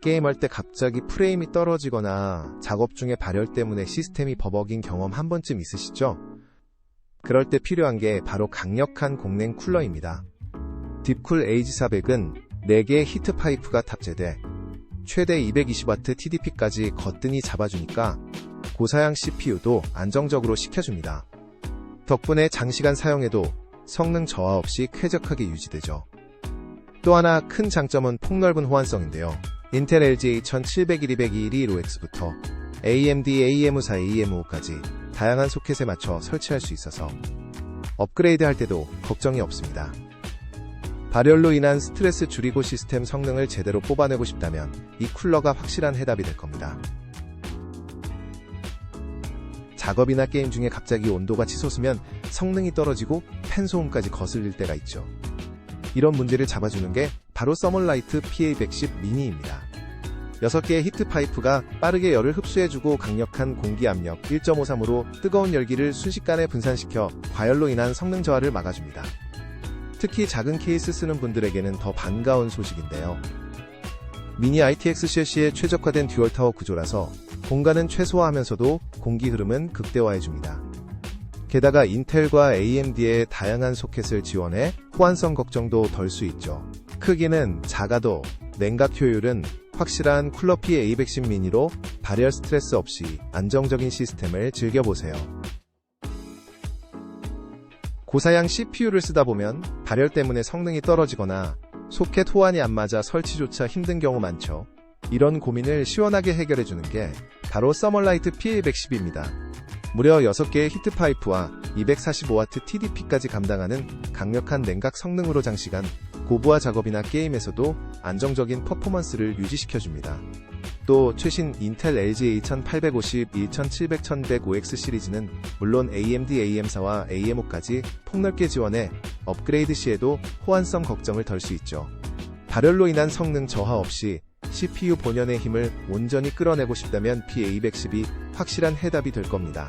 게임할 때 갑자기 프레임이 떨어지거나 작업 중에 발열 때문에 시스템이 버벅인 경험 한 번쯤 있으시죠? 그럴 때 필요한 게 바로 강력한 공냉 쿨러입니다. 딥쿨 AG400은 4개의 히트 파이프가 탑재돼 최대 220W TDP까지 거뜬히 잡아주니까 고사양 CPU도 안정적으로 식혀줍니다. 덕분에 장시간 사용해도 성능 저하 없이 쾌적하게 유지되죠. 또 하나 큰 장점은 폭넓은 호환성인데요. 인텔 LG 1700-200-212X부터 AMD AM5 AM5까지 다양한 소켓에 맞춰 설치할 수 있어서 업그레이드 할 때도 걱정이 없습니다. 발열로 인한 스트레스 줄이고 시스템 성능을 제대로 뽑아내고 싶다면 이 쿨러가 확실한 해답이 될 겁니다. 작업이나 게임 중에 갑자기 온도가 치솟으면 성능이 떨어지고 팬 소음까지 거슬릴 때가 있죠. 이런 문제를 잡아주는 게 바로 서멀라이트 PA110 미니입니다. 6개의 히트 파이프가 빠르게 열을 흡수해주고 강력한 공기 압력 1.53으로 뜨거운 열기를 순식간에 분산시켜 과열로 인한 성능 저하를 막아줍니다. 특히 작은 케이스 쓰는 분들에게는 더 반가운 소식인데요. 미니 ITX 셰시의 최적화된 듀얼타워 구조라서 공간은 최소화하면서도 공기 흐름은 극대화해줍니다. 게다가 인텔과 AMD의 다양한 소켓을 지원해 호환성 걱정도 덜 수 있죠. 크기는 작아도 냉각 효율은 확실한 쿨러피 A110 미니로 발열 스트레스 없이 안정적인 시스템을 즐겨보세요. 고사양 CPU를 쓰다 보면 발열 때문에 성능이 떨어지거나 소켓 호환이 안 맞아 설치조차 힘든 경우 많죠. 이런 고민을 시원하게 해결해주는 게 바로 서멀라이트 PA110입니다. 무려 6개의 히트파이프와 245W TDP까지 감당하는 강력한 냉각 성능으로 장시간 고부하 작업이나 게임에서도 안정적인 퍼포먼스를 유지시켜줍니다. 또 최신 인텔 LG 2850, 1700, 1105X 시리즈는 물론 AMD AM4와 AM5까지 폭넓게 지원해 업그레이드 시에도 호환성 걱정을 덜 수 있죠. 발열로 인한 성능 저하 없이 CPU 본연의 힘을 온전히 끌어내고 싶다면 PA210이 확실한 해답이 될 겁니다.